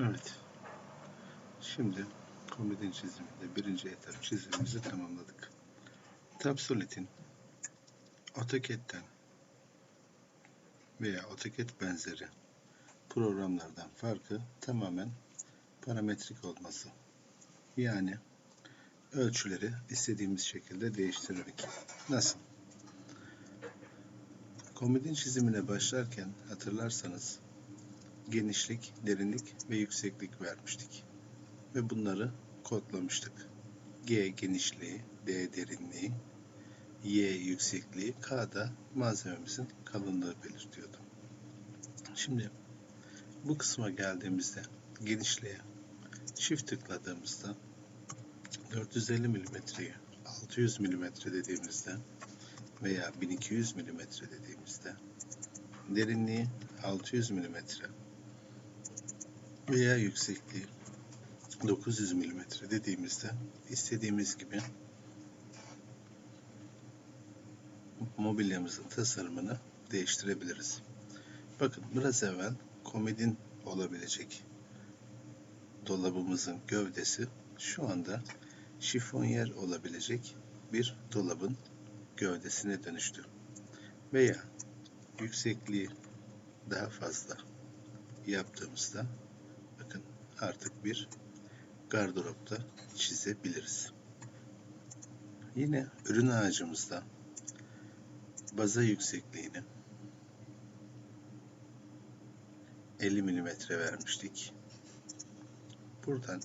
Evet. Şimdi komodin çiziminde birinci etap çizimimizi tamamladık. Tapsolit'in AutoCAD'den veya AutoCAD benzeri programlardan farkı tamamen parametrik olması. Yani ölçüleri istediğimiz şekilde değiştirerek. Nasıl? Komodin çizimine başlarken hatırlarsanız genişlik, derinlik ve yükseklik vermiştik. Ve bunları kodlamıştık. G genişliği, D derinliği, Y yüksekliği, K da malzememizin kalınlığı belirtiyordu. Şimdi bu kısma geldiğimizde genişliğe çift tıkladığımızda 450 mm'yi 600 mm dediğimizde veya 1200 mm dediğimizde derinliği 600 mm veya yüksekliği 900 mm dediğimizde istediğimiz gibi mobilyamızın tasarımını değiştirebiliriz. Bakın biraz evvel komedin olabilecek dolabımızın gövdesi şu anda şifonyer olabilecek bir dolabın gövdesine dönüştü. Veya yüksekliği daha fazla yaptığımızda artık bir gardıropta çizebiliriz. Yine ürün ağacımızda baza yüksekliğini 50 mm vermiştik. Buradan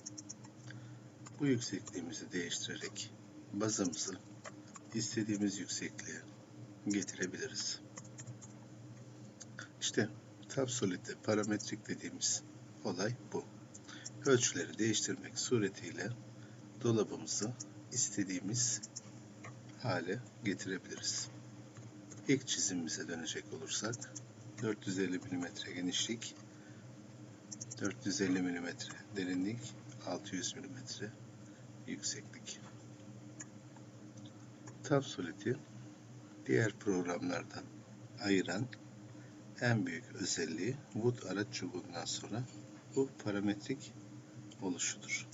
bu yüksekliğimizi değiştirerek bazamızı istediğimiz yüksekliğe getirebiliriz. İşte Tapsolid'de parametrik dediğimiz olay bu. Ölçüleri değiştirmek suretiyle dolabımızı istediğimiz hale getirebiliriz. İlk çizimimize dönecek olursak 450 mm genişlik, 450 mm derinlik, 600 mm yükseklik. Tapsolid'i diğer programlardan ayıran en büyük özelliği Wood araç çubuğundan sonra bu parametrik oluşudur.